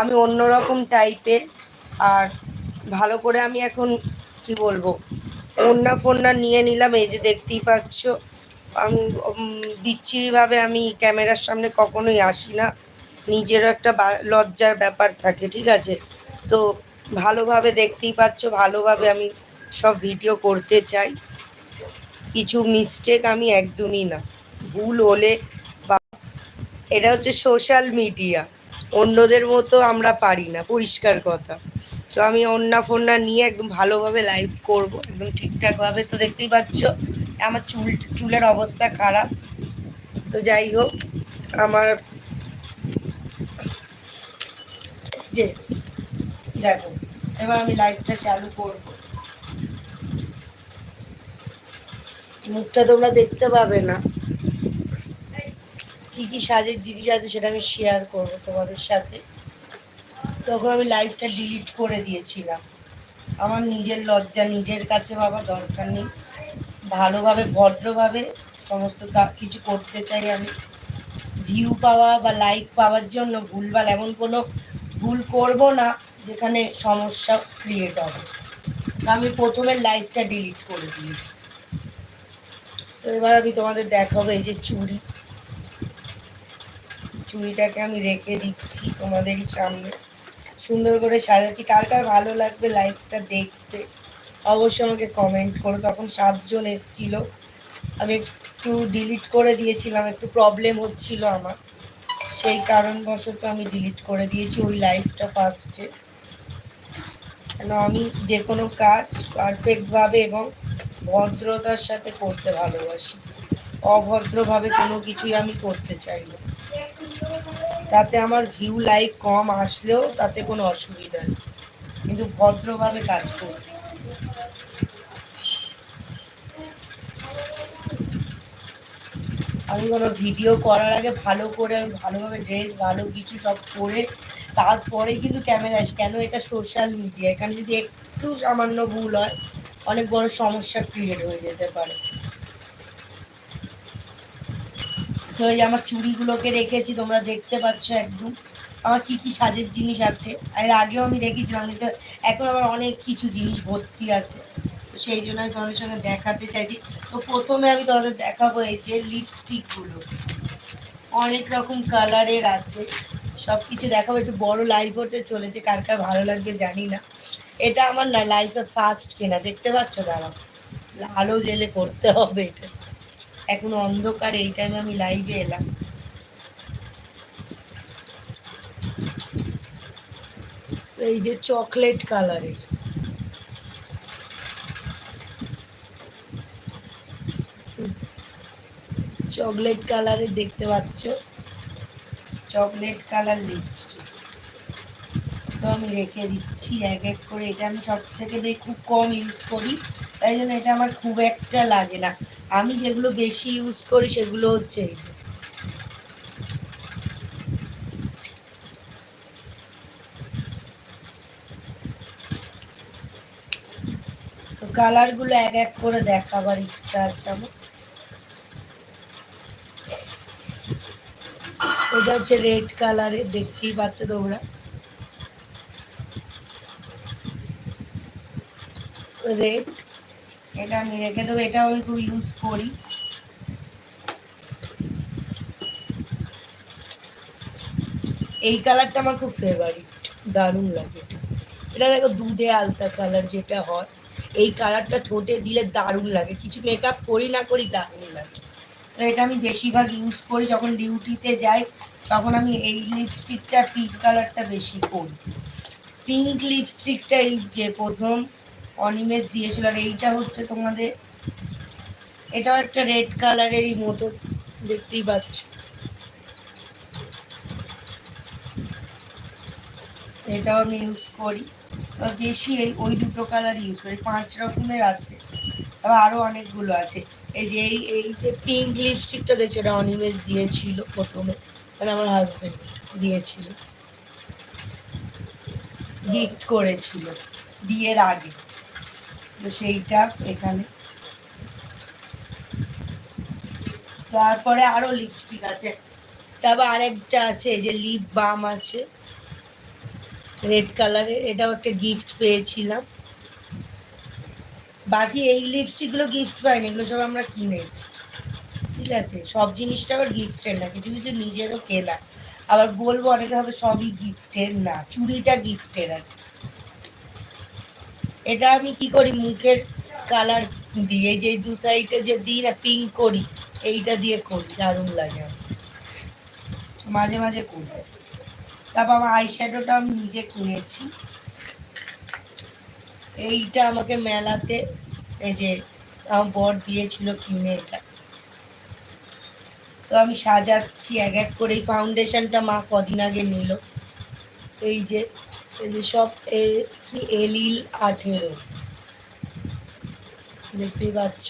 আমি অন্যরকম টাইপের আর ভালো করে আমি এখন কি বলব ওন্না ফোন্না নিয়ে নিলাম, এই যে দেখতেই পাচ্ছ, আমি বিচ্ছিরিভাবে আমি ক্যামেরার সামনে কখনোই আসি না, নিজেরও একটা লজ্জার ব্যাপার থাকে, ঠিক আছে? তো ভালোভাবে দেখতেই পাচ্ছ, ভালোভাবে আমি সব ভিডিও করতে চাই, কিছু মিস্টেক আমি একদমই না, ভুল হলে বা, এটা হচ্ছে সোশ্যাল মিডিয়া অন্যদের মতো আমরা পারি না, পরিষ্কার কথা। তো আমি অন্যা ফন্যা নিয়ে একদম ভালোভাবে লাইভ করব, একদম ঠিকঠাকভাবে। তো দেখতেই পাচ্ছ, আমার চুল, চুলের অবস্থা খারাপ। তো যাই হোক, আমার যে, দেখো, এবার আমি লাইভটা চালু করব। মুখটা তোমরা দেখতে পাবে না। কি কি সাজের জিনিস আছে সেটা আমি শেয়ার করব তোমাদের সাথে। তখন আমি লাইভটা ডিলিট করে দিয়েছিলাম। আমার নিজের লজ্জা, নিজের কাছে বাবা দরকার নেই। ভালোভাবে, ভদ্রভাবে সমস্ত কিছু করতে চাই আমি। ভিউ পাওয়া বা লাইক পাওয়ার জন্য ভুলভাল এমন কোনো ভুল করব না, যেখানে সমস্যা ক্রিয়েট হবে। আমি প্রথমে লাইভটা ডিলিট করে দিয়েছি। তো এবার আমি তোমাদের দেখাবো এই যে চুড়ি। চুড়িটাকে আমি রেখে দিচ্ছি তোমাদেরই সামনে। সুন্দর করে সাজাচ্ছি। কার কার ভালো লাগবে লাইফটা দেখতে। অবশ্যই আমাকে কমেন্ট করো। তখন সাতজন এসছিল। আমি একটু ডিলিট করে দিয়েছিলাম। একটু প্রবলেম হচ্ছিল আমার। সেই কারণবশত আমি ডিলিট করে দিয়েছি ওই লাইফটা ফার্স্টে কেন আমি যে কোনো কাজ পারফেক্টভাবে এবং ভদ্রতার সাথে করতে ভালোবাসি। অভদ্রভাবে কোনো কিছুই আমি করতে চাই না। তাতে আমার ভিউ লাইক কম আসলেও তাতে কোনো অসুবিধা নেই। কিন্তু ভদ্রভাবে কাজ করব। আমি কোনো ভিডিও করার আগে ভালো করে, আমি ভালোভাবে ড্রেস ভালো কিছু সব করে, তারপরে কিন্তু ক্যামেরা আসি। কেন এটা সোশ্যাল মিডিয়া এখানে যদি একটু সামান্য ভুল হয়, অনেক বড় সমস্যা ক্রিয়েট হয়ে যেতে পারে। তো এই আমার চুড়িগুলোকে রেখেছি, তোমরা দেখতে পাচ্ছ একদম। আমার কি কি সাজের জিনিস আছে, এর আগেও আমি দেখেছিলাম, কিন্তু এখন আমার অনেক কিছু জিনিস ভর্তি আছে। তো সেই জন্য আমি তোমাদের সঙ্গে দেখাতে চাইছি। তো প্রথমে আমি তোমাদের দেখাবো এই যে লিপস্টিকগুলো অনেক রকম কালারের আছে। সব কিছু দেখাবো, একটু বড় লাইভ হতে চলেছে, কার কার ভালো লাগবে জানি না। এটা আমার না লাইফে ফার্স্ট কেনা, দেখতে পাচ্ছ দাঁড়াও। আলো জেলে করতে হবে এটা। এখন অন্ধকার, এই টাইমে আমি লাইভে এলাম। এই যে চকলেট কালারের চকলেট কালারের দেখতে পাচ্ছ? চকলেট কালার লিপস্টিক তো আমি রেখে দিচ্ছি, এক এক করে। এটা আমি সব থেকে খুব কম ইউজ করি। তাই জন্য এটা আমার খুব একটা লাগে না। আমি যেগুলো বেশি ইউজ করি সেগুলো হচ্ছে এই যে। তো এক এক করে দেখাবার ইচ্ছা আছে আমার। এটা হচ্ছে রেড কালারের দেখতেই পাচ্ছ তোমরা। রেড এটা আমি রেখে দেবো, এটাও আমি খুব ইউজ করি। এই কালারটা আমার খুব ফেভারিট দারুণ লাগে এটা। দেখো দুধে আলতা কালার যেটা হয়, এই কালারটা ঠোঁটে দিলে দারুণ লাগে। কিছু মেকআপ করি না করি দারুণ লাগে। তো এটা আমি বেশিরভাগ ইউজ করি, যখন ডিউটিতে যাই, তখন আমি এই লিপস্টিকটা পিঙ্ক কালারটা বেশি করি। পিঙ্ক লিপস্টিকটা এই যে প্রথম। অনিমেষ দিয়েছিল আর এইটা হচ্ছে তোমাদের, এটাও একটা রেড কালারেরই মতো, দেখতেই পাচ্ছ। এটাও আমি ইউজ করি। বেশি এই, ওই দুটো কালার ইউজ করি, পাঁচ রকমের আছে। আবার আরও অনেকগুলো আছে। এই যে এই এই যে পিঙ্ক লিপস্টিকটা দেখছ, এটা অনিমেষ দিয়েছিল প্রথমে মানে আমার হাজবেন্ড দিয়েছিল। গিফট করেছিল, বিয়ের আগে। তো সেইটা এখানে। তারপরে আরও লিপস্টিক আছে। তারপর আরেকটা আছে, এই যে লিপ বাম আছে। রেড কালারের এটাও একটা গিফট পেয়েছিলাম। বাকি এই লিপস্টিকগুলো গিফট পাইনি, এগুলো সব আমরা কিনেছি। ঠিক আছে? সব জিনিসটা আবার গিফটের না, কিছু কিছু নিজেরও কেনা। আবার বলব, অনেকে হবে সবই গিফটের না, চুড়িটা গিফটের আছে। এটা আমি কি করি, মুখের কালার দিয়ে যে দু সাইডে যে দিই না পিঙ্ক করি, এইটা দিয়ে করি, দারুণ লাগে। মাঝে মাঝে করি। তারপর আমার আই আইশ্যাডোটা আমি নিজে কিনেছি এইটা আমাকে মেলাতে, এই যে আমার বর দিয়েছিল কিনে এটা। তো আমি সাজাচ্ছি, এক এক করে এই ফাউন্ডেশনটা মা কদিন আগে নিল। এই যে এই যে সব এলিল আঠেরো। দেখতেই পাচ্ছ।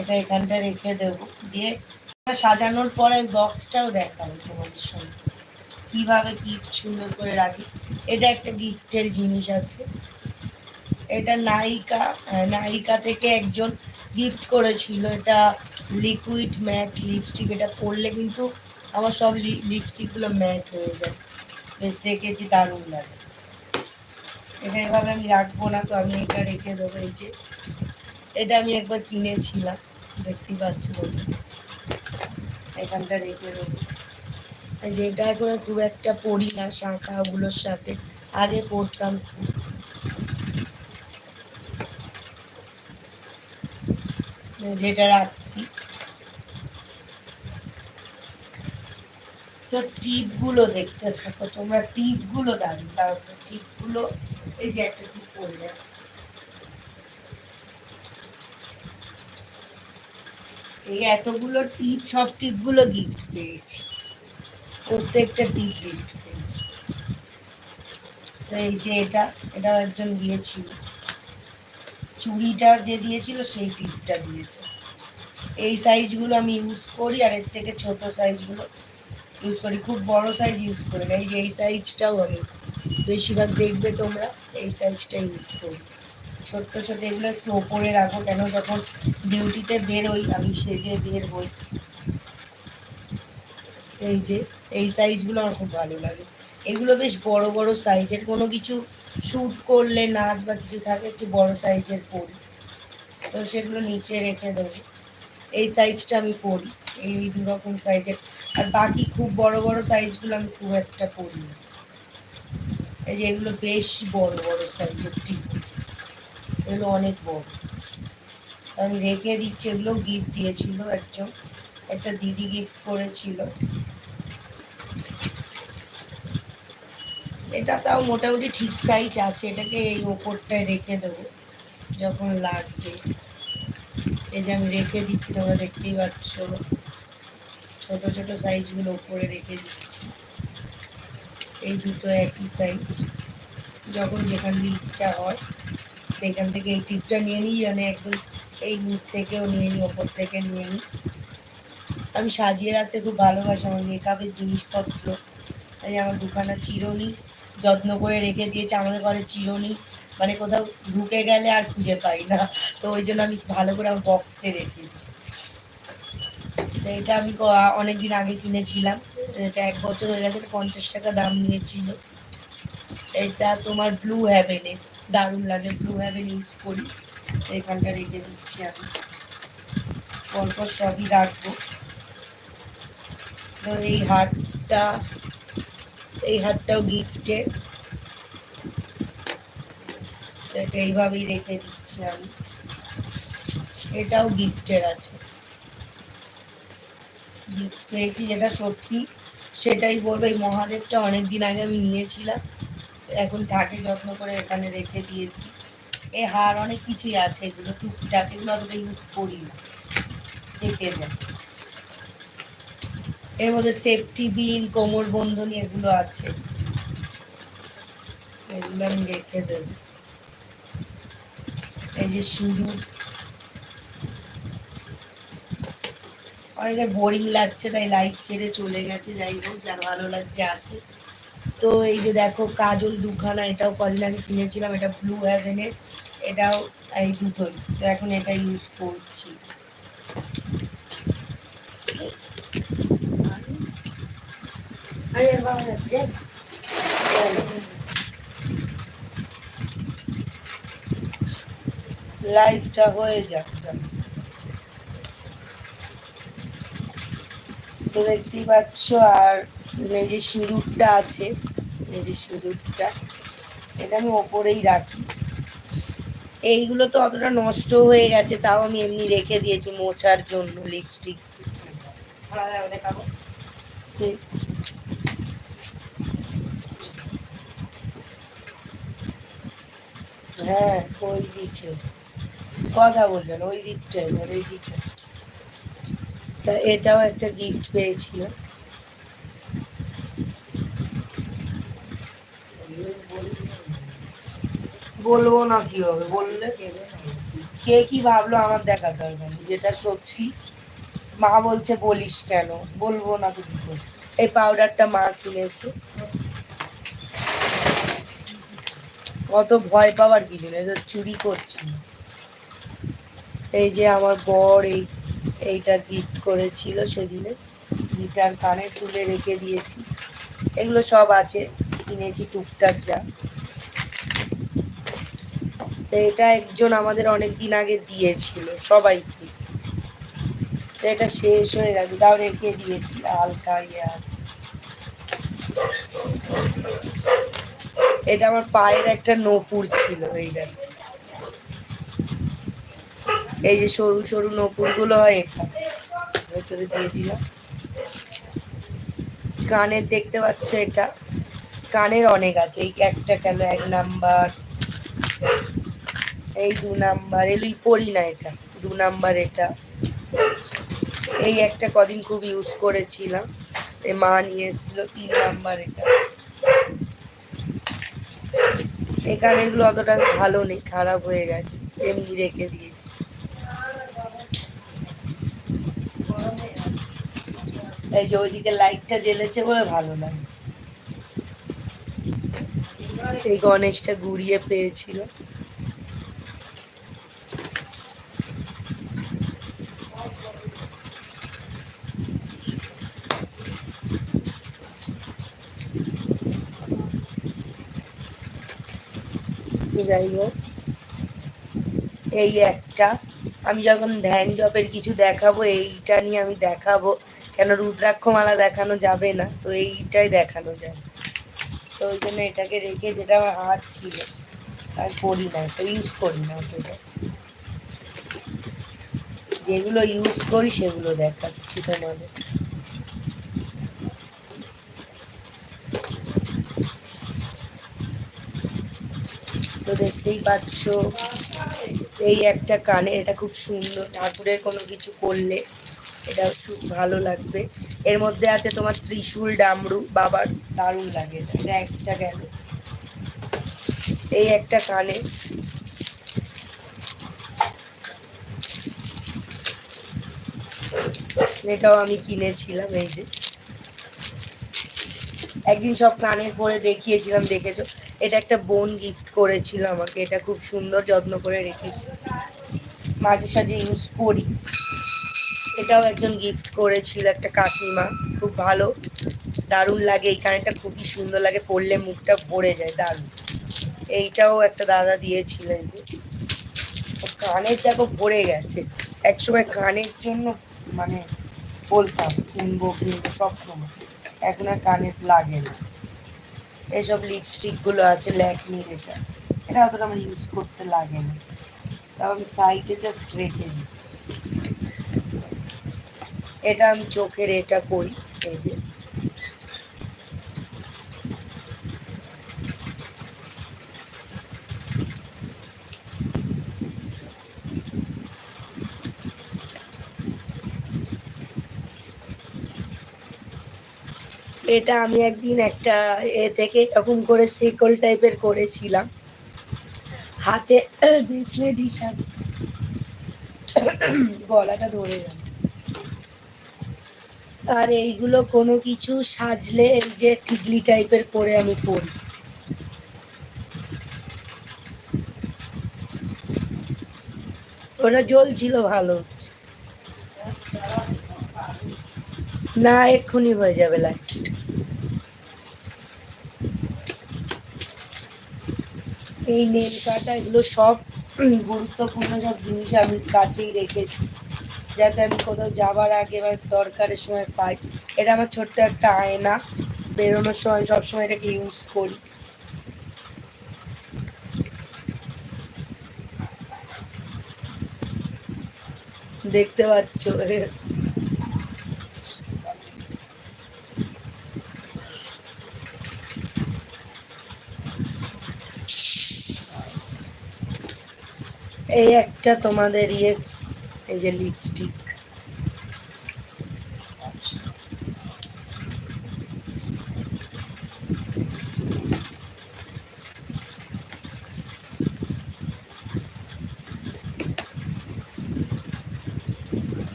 এটা এখানটা রেখে দেবো। দিয়ে সাজানোর পরে বক্সটাও দেখাবো তোমাদের সঙ্গে। কীভাবে কি সুন্দর করে রাখি। এটা একটা গিফটের জিনিস আছে। এটা নায়িকা নায়িকা থেকে একজন গিফট করেছিল। এটা লিকুইড ম্যাট লিপস্টিক এটা পরলে কিন্তু আমার সব লিপস্টিকগুলো ম্যাট হয়ে যায়। বেশ দেখেছি, দারুণ লাগে। এটা এভাবে আমি রাখব না তো আমি এটা রেখে দেবো, এই যে। এটা আমি একবার কিনেছিলাম, দেখতেই পাচ্ছ এখানটা রেখে দেবো। যে এটা এখন খুব একটা পড়ি না শাঁখাগুলোর সাথে। আগে পড়তাম খুব। এই যে এটা রাখছি। তো টিপগুলো দেখতে থাকো, তোমরা টিপগুলো দাঁড়ি তারপর টিপগুলো এই যে একটা টিপ পড়ে যাচ্ছে। এই এতগুলো টিপ, সব টিপগুলো গিফট পেয়েছি। প্রত্যেকটা টিপ গিফট পেয়েছি। তো এই যে এটা এটা একজন দিয়েছিল। চুড়িটা যে দিয়েছিল, সেই টিপটা দিয়েছে। এই সাইজগুলো আমি ইউজ করি, আর এর থেকে ছোট সাইজগুলো ইউজ করি, খুব বড় সাইজ ইউজ করি না, এই যে এই সাইজটাও আমি। বেশিরভাগ দেখবে তোমরা, এই সাইজটা ইউজ করি। ছোট্ট ছোট এগুলো একটু ওপরে রাখো, কেন যখন ডিউটিতে বেরোই, আমি সেজে বের হই। এই যে, এই সাইজগুলো আমার খুব ভালো লাগে। এগুলো বেশ বড় বড় সাইজের কোনো কিছু শ্যুট করলে, নাচ বা কিছু থাকে, একটু বড় সাইজের পরি তো সেগুলো নিচে রেখে দেবো। এই সাইজটা আমি পরি এই দু রকম সাইজের আর বাকি খুব বড় বড় সাইজগুলো আমি খুব একটা পরি না। এই যে এগুলো বেশ বড় বড় সাইজের টিপ। এগুলো অনেক বড়। আমি রেখে দিচ্ছি, এগুলো গিফট দিয়েছিল একজন। একটা দিদি গিফট করেছিল। এটা তাও মোটামুটি ঠিক সাইজ আছে। এটাকে এই ওপরটায় রেখে দেবো, যখন লাগবে। এই যে আমি রেখে দিচ্ছি, তোমরা দেখতেই পাচ্ছ। ছোট ছোট সাইজগুলো উপরে রেখে দিচ্ছি। এই দুটো একই সাইজ যখন যেখান দিয়ে ইচ্ছা হয়, সেখান থেকে এই টিপটা নিয়ে নিই মানে একদম এই নিচ থেকেও নিয়ে নিই, ওপর থেকে নিয়ে নিই। আমি সাজিয়ে রাখতে খুব ভালোবাসি আমার মেকআপের জিনিসপত্র। তাই আমার দুখানা চিরুনি যত্ন করে রেখে দিয়েছে, আমাদের ঘরে চিরুনি মানে কোথাও ঢুকে গেলে আর খুঁজে পাই না। তো ওই জন্য আমি ভালো করে আমার বক্সে রেখেছি তো এটা আমি অনেক দিন আগে কিনেছিলাম। এটা এক বছর হয়ে গেছে পঞ্চাশ টাকা দাম নিয়েছিল। এটা তোমার ব্লু হ্যাভেনে দারুণ লাগে। ব্লু হ্যাভেন ইউজ করি। তো এখানটা রেখে দিচ্ছি আমি। পরপর সবই রাখব। তো এই হারটা, এই হারটাও গিফটের এটা এইভাবেই রেখে দিচ্ছি আমি। এটাও গিফটের আছে। পেয়েছি যেটা সত্যি, সেটাই বলব। এই মহাদেবটা অনেক দিন আগে আমি নিয়েছিলাম। এখন থাকে যত্ন করে এখানে রেখে দিয়েছি। এ হার অনেক কিছুই আছে, এগুলো টুকটাক, এগুলো অতটা ইউজ করি না। থেকে যায় এর মধ্যে সেফটি বিন কোমর বন্ধনী এগুলো আছে। এগুলো আমি রেখে দেব। এই যে সিঁদুর। অনেকের বোরিং লাগছে, তাই লাইফ ছেড়ে চলে গেছে, যাই হোক, যার ভালো লাগছে আছে। তো এই যে দেখো, কাজল দুখানা, এটাও কদিন আগে কিনেছিলাম, এটা ব্লু হ্যাভেনের এটাও এই দুটোই। তো এখন এটা ইউজ করছি। লাইফটা হয়ে যাক। তো দেখতেই পাচ্ছ, আর এই যে সিঁদুরটা আছে, এই যে সিঁদুরটা, এটা আমি ওপরেই রাখি। এইগুলো তো অতটা নষ্ট হয়ে গেছে, তাও আমি এমনি রেখে দিয়েছি মোছার জন্য লিপস্টিক হ্যাঁ ওই দিকে কথা বলছেন ওই দিকটাই, ওই দিকটা তা এটাও একটা গিফট পেয়েছিলাম বলব না কি হবে বললে কে কি ভাবলো আমার দেখা দরকার নেই যেটা সত্যি। মা বলছে, বলিস কেন? বলব না কি। এই পাউডারটা মা কিনেছে। অত ভয় পাওয়ার কিছু নেই চুরি করছি। এই যে আমার বর, এই এইটা গিফট করেছিল সেদিনে। গিটার কানে তুলে রেখে দিয়েছি। এগুলো সব আছে, কিনেছি টুকটাক যা। তো এটা একজন আমাদের অনেক দিন আগে দিয়েছিল, সবাইকে। তো এটা শেষ হয়ে গেছে, তাও রেখে দিয়েছি, হালকা ইয়ে আছে। এটা আমার পায়ের একটা নপুর ছিল এইটা এই যে সরু সরু নপুরগুলো হয় এটা ভেতরে দিয়ে দিলাম। কানের দেখতে পাচ্ছ এটা? কানের অনেক আছে। এই একটা গেল এক নাম্বার। এই দু নাম্বার। এগুলোই পরি না এটা। দু নাম্বার এটা। এই একটা কদিন খুব ইউজ করেছিলাম। এ মা নিয়ে এসেছিল, তিন নাম্বার এটা। এই কানেরগুলো অতটা ভালো নেই, খারাপ হয়ে গেছে। এমনি রেখে দিয়েছি। এই যে ওইদিকে লাইটটা জ্বেলেছে বলে ভালো লাগছে। এই গণেশটা ঘুরিয়ে পেয়েছিল। যাই হোক, এই একটা। আমি যখন ধ্যান জপের কিছু দেখাবো, এইটা নিয়ে আমি দেখাবো। কেন রুদ্রাক্ষমালা দেখানো যাবে না? তো এইটাই দেখানো যায়। তো ওই জন্য এটাকে রেখে যেটা আমার ছিল, আর করি না তো ইউজ করি না সেটা যেগুলো ইউজ করি সেগুলো দেখাচ্ছি তোমাদের। তো দেখতেই পাচ্ছ, এই একটা কানে এটা খুব সুন্দর। ঠাকুরের কোনো কিছু করলে এটা খুব ভালো লাগবে। এর মধ্যে আছে তোমার ত্রিশূল ডামরু, বাবার দারুণ লাগে এটা। একটা গেল এই একটা কানে। এটাও আমি কিনেছিলাম, এই যে। একদিন সব কানের পরে দেখিয়েছিলাম, দেখেছ? এটা একটা বোন গিফট করেছিল আমাকে। এটা খুব সুন্দর, যত্ন করে রেখেছি। মাঝে সাঝে ইউজ করি। এটাও একজন গিফট করেছিল একটা কাকিমা। খুব ভালো। দারুণ লাগে। এই কানেরটা খুবই সুন্দর লাগে। পরলে মুখটা ভরে যায়। দারুণ। এইটাও একটা দাদা দিয়েছিলেন যে কানের দেখো ভরে গেছে। একসময় কানের জন্য মানে বলতাম, কিনবো কিনবো সবসময় এখন আর কানের লাগে না। এসব লিপস্টিকগুলো আছে ল্যাকমির এটা এটা অতটা আমার ইউজ করতে লাগে না। তাও আমি সাইডে জাস্ট রেখে দিচ্ছি। এটা আমি চোখের এটা করি, এই যে। এটা আমি একদিন একটা এ থেকে এরকম করে সেকল টাইপের করেছিলাম। হাতে ব্রেসলেট হিসাবে গলাটা ধরে গেল আর এইগুলো কোনো কিছু সাজলে এই যে টিকলি টাইপের পরে আমি পরি। ওটা জ্বলছিল ভালো। না, এক্ষুনি হয়ে যাবে লাইট এই নেল কাটা এগুলো সব গুরুত্বপূর্ণ সব জিনিস আমি কাছেই রেখেছি। যাতে আমি কোথাও যাবার আগে বা দরকারের সময় পাই। এটা আমার ছোট্ট একটা আয়না। বেরোনোর সময় সবসময় এটাকে ইউজ করি। দেখতে পাচ্ছ? এই একটা তোমাদের ইয়ে এই যে লিপস্টিক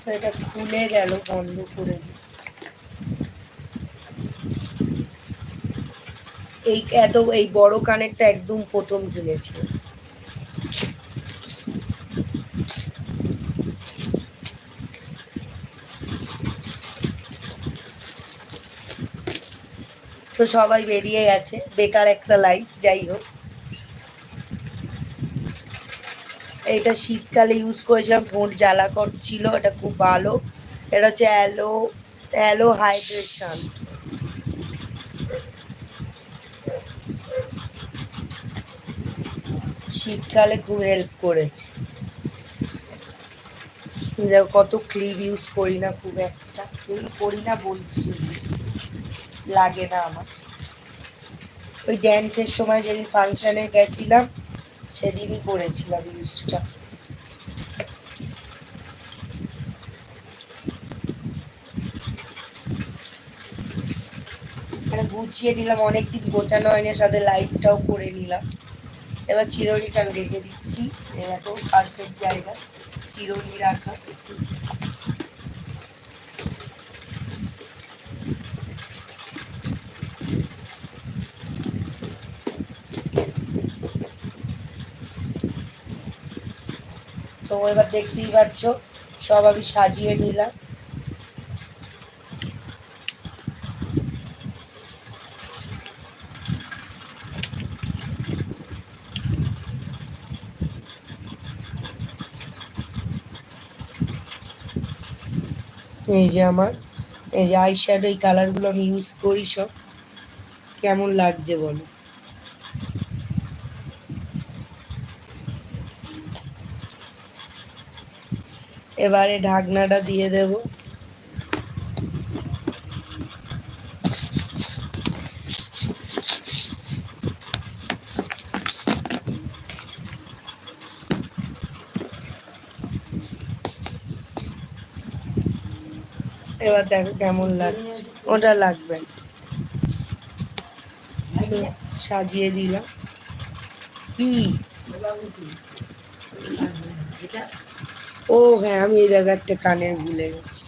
তো এটা খুলে গেল বন্ধ করে এই এত, এই বড় কানেরটা একদম প্রথম কিনেছিলাম তো সবাই বেরিয়ে গেছে, বেকার একটা লাইফ যাই হোক। এটা শীতকালে ইউজ করেছিলাম, ঠোঁট জ্বালা করছিল এটা খুব ভালো। এটা হচ্ছে অ্যালো অ্যালো হাইড্রেশন শীতকালে খুব হেল্প করেছে। কত ক্লিপ ইউজ করি না খুব একটা। এই করি না বলছি লাগে না আমার। ওই ড্যান্সের সময় যেদিন ফাংশনে গেছিলাম, সেদিনই করেছিলাম ইউজটা মানে গুছিয়ে নিলাম, অনেকদিন গোছানো হয়নি, সাথে লাইভটাও করে নিলাম। এবার চিরুনিটা আমি রেখে দিচ্ছি। এরকম পারফেক্ট জায়গা চিরুনি রাখা। তো এবার দেখতেই পাচ্ছ, সব আমি সাজিয়ে নিলাম। এই যে আমার, এই যে আই শ্যাডো এই কালারগুলো আমি ইউজ করি সব। কেমন লাগছে বলো? এবারে ঢাকনাটা দিয়ে দেব এবার দেখো কেমন লাগছে। ওটা লাগবে। সাজিয়ে দিলাম। কি ও হ্যাঁ আমি এই জায়গাটা কানের ভুলে গেছি।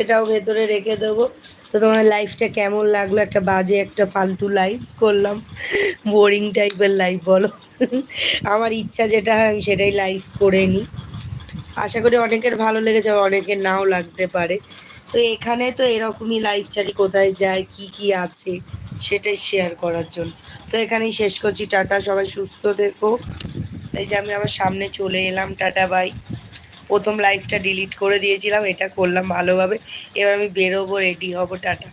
এটাও ভেতরে রেখে দেবো। তো তোমার লাইফটা কেমন লাগল? একটা বাজে, একটা ফালতু লাইফ করলাম। বোরিং টাইপের লাইফ বলো। আমার ইচ্ছা যেটা হয়, আমি সেটাই লাইফ করে নিই। আশা করি অনেকের ভালো লেগেছে, আবার অনেকের নাও লাগতে পারে। তো এখানে তো এরকমই লাইফ চারি কোথায় যায়, কি কি আছে, সেটাই শেয়ার করার জন্য। তো এখানেই শেষ করছি। টাটা, সবাই সুস্থ থেকো। এই যে আমি আমার সামনে চলে এলাম। টাটা বাই প্রথম লাইফটা ডিলিট করে দিয়েছিলাম, এটা করলাম ভালোভাবে। এবার আমি বেরোবো রেডি হব। টাটা।